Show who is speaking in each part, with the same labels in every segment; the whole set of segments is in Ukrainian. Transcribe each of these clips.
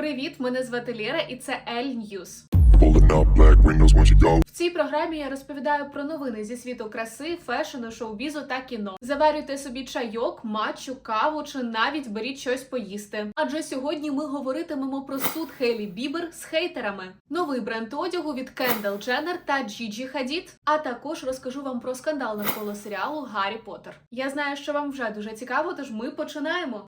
Speaker 1: Привіт, мене звати Лєра, і це
Speaker 2: you go.
Speaker 1: В цій програмі я розповідаю про новини зі світу краси, фешену, шоу-бізу та кіно. Заварюйте собі чайок, матчу, каву чи навіть беріть щось поїсти. Адже сьогодні ми говоритимемо про суд Хейлі Бібер з хейтерами, новий бренд одягу від Кендал Дженнер та Джіджі Хадід. А також розкажу вам про скандал навколо серіалу Гаррі Поттер. Я знаю, що вам вже дуже цікаво, тож ми починаємо.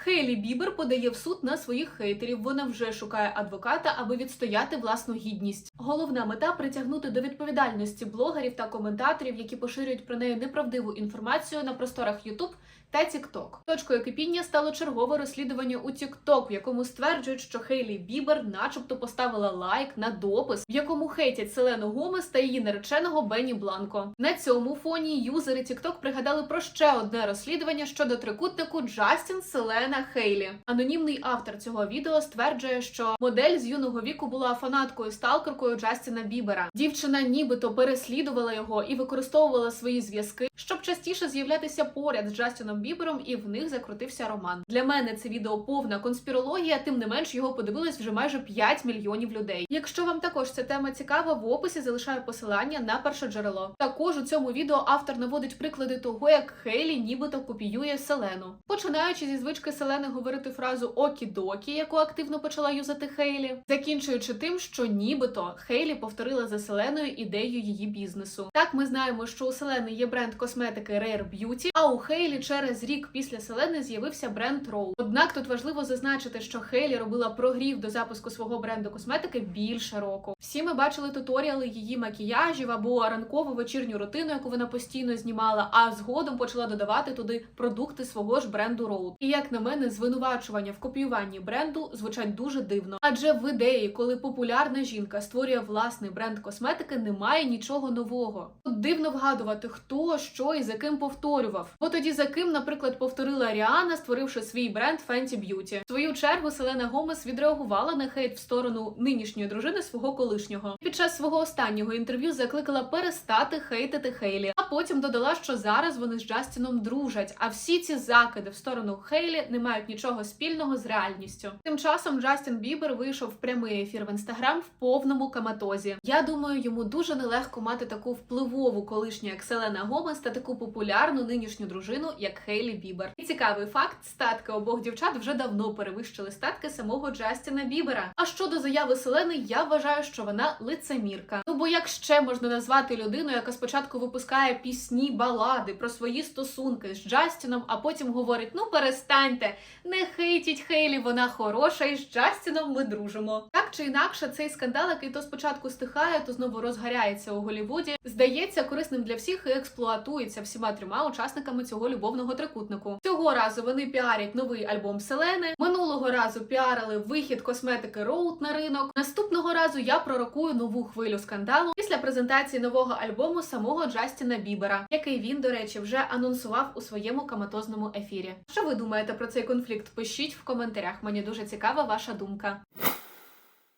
Speaker 1: Хейлі Бібер подає в суд на своїх хейтерів. Вона вже шукає адвоката, аби відстояти власну гідність. Головна мета притягнути до відповідальності блогерів та коментаторів, які поширюють про неї неправдиву інформацію на просторах YouTube та TikTok. Точкою кипіння стало чергове розслідування у TikTok, в якому стверджують, що Хейлі Бібер, начебто, поставила лайк на допис, в якому хейтять Селену Гомес та її нареченого Бенні Бланко. На цьому фоні юзери TikTok пригадали про ще одне розслідування щодо трикутнику Джастін Селена Хейлі. Анонімний автор цього відео стверджує, що модель з юного віку була фанаткою сталкеркою Джастіна Бібера. Дівчина нібито переслідувала його і використовувала свої зв'язки, щоб частіше з'являтися поряд з Джастіном Бібером, і в них закрутився роман. Для мене це відео повна конспірологія, тим не менш його подивилось вже майже 5 мільйонів людей. Якщо вам також ця тема цікава, в описі залишаю посилання на перше джерело. Також у цьому відео автор наводить приклади того, як Хейлі нібито копіює Селену, починаючи зі звички Селени говорити фразу окі-докі, яку активно почала юзати Хейлі, закінчуючи тим, що нібито Хейлі повторила за Селеною ідею її бізнесу. Так ми знаємо, що у Селени є бренд косметики Rare Beauty, а у Хейлі через рік після Селени з'явився бренд Row. Однак тут важливо зазначити, що Хейлі робила прогрів до запуску свого бренду косметики більше року. Всі ми бачили туторіали її макіяжів або ранкову вечірню рутину, яку вона постійно знімала, а згодом почала додавати туди продукти свого ж бренду Road. І як на мене, звинувачування в копіюванні бренду звучать дуже дивно. Адже в ідеї, коли популярна жінка створює власний бренд косметики, немає нічого нового. Тут дивно вгадувати, хто що і за ким повторював. Бо тоді за ким, наприклад, повторила Ріана, створивши свій бренд Fenty Beauty. В свою чергу Селена Гомес відреагувала на хейт в сторону нинішньої дружини свого колишнього. Під час свого останнього інтерв'ю закликала перестати хейтити Хейлі, а потім додала, що зараз вони з Джастіном дружать. А всі ці закиди в сторону Хейлі не мають нічого спільного з реальністю. Тим часом Джастін Бібер вийшов в прямий ефір в інстаграм в повному каматозі. Я думаю, йому дуже нелегко мати таку впливову колишню, як Селена Гомес, та таку популярну нинішню дружину, як Хейлі Бібер. І цікавий факт: статки обох дівчат вже давно перевищили статки самого Джастіна Бібера. А щодо заяви Селени, я вважаю, що вона лицемірка. Ну бо як ще можна назвати людину, яка спочатку випускає пісні, балади про свої стосунки з Джастіном, а потім говорить: ну перестаньте, не хейтіть Хейлі, вона хороша, і з Джастіном ми дружимо. Так чи інакше, цей скандал, який то спочатку стихає, то знову розгаряється у Голівуді, здається корисним для всіх і експлуатується всіма трьома учасниками цього любовного трикутнику. Цього разу вони піарять новий альбом Селени. Минулого разу піарили вихід косметики Роуд на ринок. Наступного разу я пророкую нову хвилю скандалу після презентації нового альбому самого Джастіна Бібера, який він, до речі, вже анонсував у своєму каматозному ефірі. Що ви думаєте про цей конфлікт? Пишіть в коментарях. Мені дуже цікава ваша думка.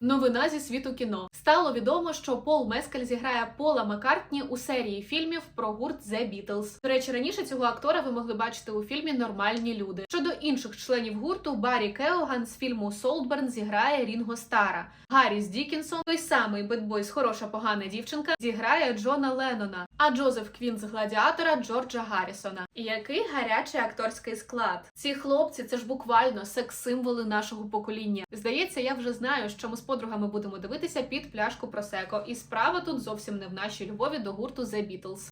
Speaker 1: Новина зі світу кіно стало відомо, що Пол Мескаль зіграє Пола Маккартні у серії фільмів про гурт The Beatles. До речі, раніше цього актора ви могли бачити у фільмі Нормальні люди. Щодо інших членів гурту, Баррі Кеоган з фільму Солтберн зіграє Рінго Стара. Гарріс Дікінсон, той самий бедбой з хороша погана дівчинка, зіграє Джона Леннона, а Джозеф Квін з гладіатора Джорджа Гаррісона. І який гарячий акторський склад. Ці хлопці це ж буквально секс-символи нашого покоління. Здається, я вже знаю, що ми з подругами будемо дивитися під пляшку Просеко. І справа тут зовсім не в нашій любові до гурту The Beatles.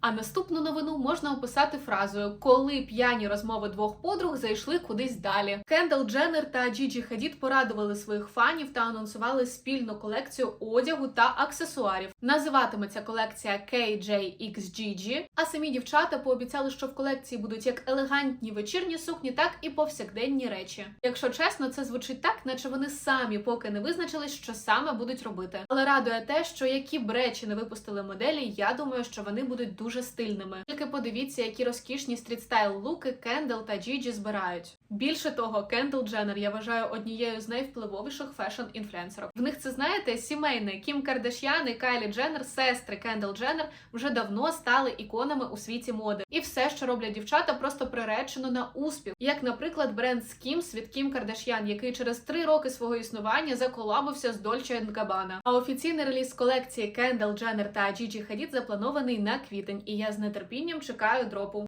Speaker 1: А наступну новину можна описати фразою Коли п'яні розмови двох подруг зайшли кудись далі. Кендал Дженнер та Джіджі Хадід порадували своїх фанів та анонсували спільну колекцію одягу та аксесуарів. Називатиметься колекція KJXGG, А самі дівчата пообіцяли, що в колекції будуть як елегантні вечірні сукні, так і повсякденні речі. Якщо чесно, це звучить так, наче вони самі поки не визначились, що саме будуть робити. Але радує те, що які б речі не випустили моделі, я думаю, що вони будуть дуже дуже стильними. Тільки подивіться, які розкішні стрітстайл луки Кендал та Джіджі збирають. Більше того, Кендал Дженнер я вважаю однією з найвпливовіших фешн-інфлюенсерок. В них це знаєте сімейне Кім Кардашян і Кайлі Дженнер, сестри Кендал Дженнер, вже давно стали іконами у світі моди. І все, що роблять дівчата, просто приречено на успіх. Як, наприклад, бренд Skims від Кім Кардашян, який через три роки свого існування заколабився з Dolce Gabbana. А офіційний реліз колекції Кендал Дженнер та Gigi Hadid запланований на квітень, і я з нетерпінням чекаю дропу.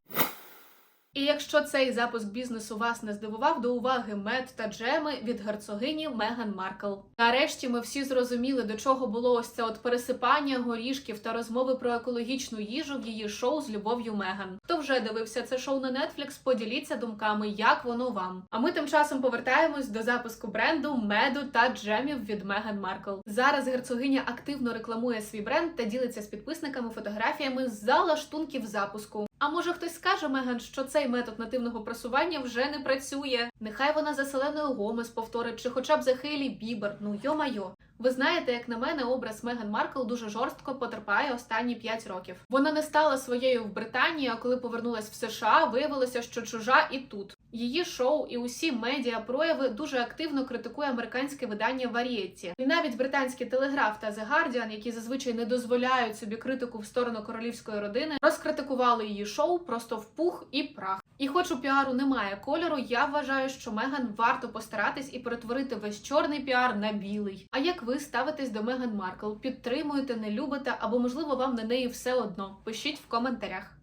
Speaker 1: І якщо цей запуск бізнесу вас не здивував, до уваги мед та джеми від герцогині Меган Маркл. Нарешті ми всі зрозуміли, до чого було ось це от пересипання горішків та розмови про екологічну їжу в її шоу з любов'ю Меган. Хто вже дивився це шоу на Netflix, поділіться думками, як воно вам. А ми тим часом повертаємось до запуску бренду меду та джемів від Меган Маркл. Зараз герцогиня активно рекламує свій бренд та ділиться з підписниками фотографіями з залаштунків запуску. А може хтось скаже Меган, що цей метод нативного просування вже не працює? Нехай вона за Селеною Гомес повторить, чи хоча б за Хейлі Бібер. Ну йо-майо. Ви знаєте, як на мене, образ Меган Маркл дуже жорстко потерпає останні 5 років. Вона не стала своєю в Британії, а коли повернулась в США, виявилося, що чужа і тут. Її шоу і усі медіа прояви дуже активно критикує американське видання Variety. І навіть британський телеграф та The Guardian, які зазвичай не дозволяють собі критику в сторону королівської родини, розкритикували її шоу просто в пух і прах. І хоч у піару немає кольору, я вважаю, що Меган варто постаратись і перетворити весь чорний піар на білий. А як ви ставитесь до Меган Маркл? Підтримуєте, не любите, або можливо вам на неї все одно? Пишіть в коментарях.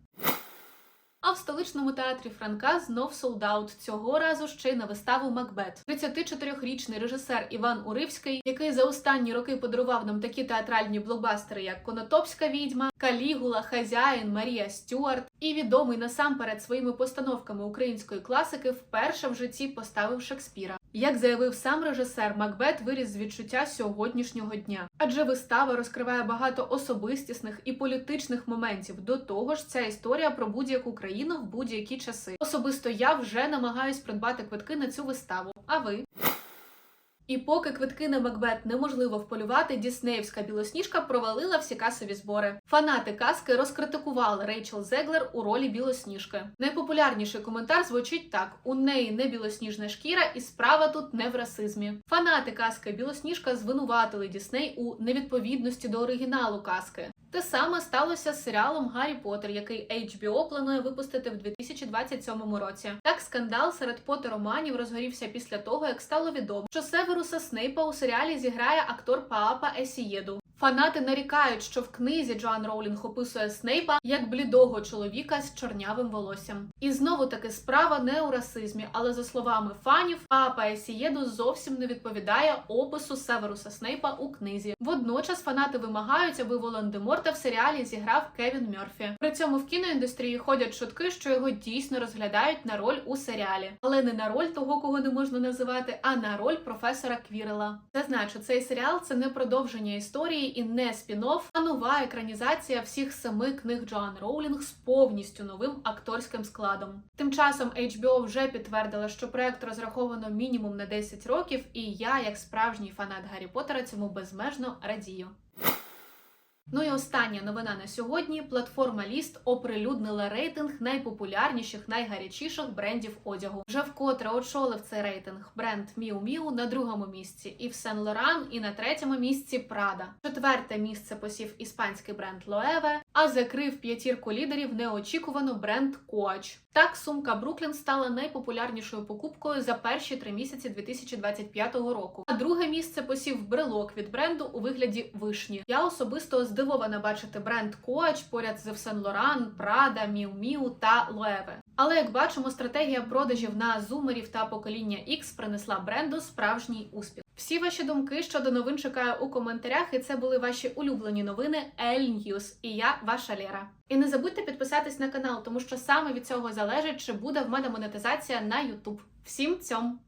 Speaker 1: А в столичному театрі Франка знов солдаут цього разу ще й на виставу Макбет. 34-річний режисер Іван Уривський, який за останні роки подарував нам такі театральні блокбастери, як Конотопська відьма, Калігула, Хазяїн, Марія Стюарт, і відомий насамперед своїми постановками української класики, вперше в житті поставив Шекспіра. Як заявив сам режисер, Макбет виріс з відчуття сьогоднішнього дня, адже вистава розкриває багато особистісних і політичних моментів. До того ж, ця історія про будь-яку країну в будь-які часи. Особисто я вже намагаюсь придбати квитки на цю виставу. А ви? І поки квитки на Макбет неможливо вполювати, Діснеївська білосніжка провалила всі касові збори. Фанати казки розкритикували Рейчел Зеглер у ролі білосніжки. Найпопулярніший коментар звучить так: у неї не білосніжна шкіра, і справа тут не в расизмі. Фанати казки Білосніжка звинуватили Дісней у невідповідності до оригіналу казки. Те саме сталося з серіалом Гаррі Поттер, який HBO планує випустити в 2027 році. Так скандал серед потероманів розгорівся після того, як стало відомо, що Северуса Снейпа у серіалі зіграє актор Паапа Есієду. Фанати нарікають, що в книзі Джоан Роулінг описує Снейпа як блідого чоловіка з чорнявим волоссям. І знову таки справа не у расизмі, але за словами фанів, Папа Есієду зовсім не відповідає опису Северуса Снейпа у книзі. Водночас фанати вимагають, аби Волан-де-Морта в серіалі зіграв Кевін Мерфі. При цьому в кіноіндустрії ходять чутки, що його дійсно розглядають на роль у серіалі, але не на роль того, кого не можна називати, а на роль професора Квірела. Зазначу, цей серіал це не продовження історії і не спін-офф, а нова екранізація всіх семи книг Джоан Роулінг з повністю новим акторським складом. Тим часом HBO вже підтвердила, що проект розраховано мінімум на 10 років, і я, як справжній фанат Гаррі Поттера, цьому безмежно радію. Ну і остання новина на сьогодні: платформа Ліст оприлюднила рейтинг найпопулярніших, найгарячіших брендів одягу. Вже вкотре очолив цей рейтинг бренд Miu Miu на другому місці, і в Сен Лоран, і на третьому місці Прада. Четверте місце посів іспанський бренд Loewe, а закрив п'ятірку лідерів неочікувано бренд Coach. Так, сумка Бруклін стала найпопулярнішою покупкою за перші три місяці 2025 року. А друге місце посів брелок від бренду у вигляді вишні. Я особисто здивована бачити бренд Coach поряд з Saint Laurent, Prada, Miu Miu та Loewe. Але як бачимо, стратегія продажів на зумерів та покоління X принесла бренду справжній успіх. Всі ваші думки щодо новин чекаю у коментарях, і це були ваші улюблені новини Ель Ньюс. І я ваша Лера. І не забудьте підписатись на канал, тому що саме від цього залежить, чи буде в мене монетизація на YouTube. Всім цьом!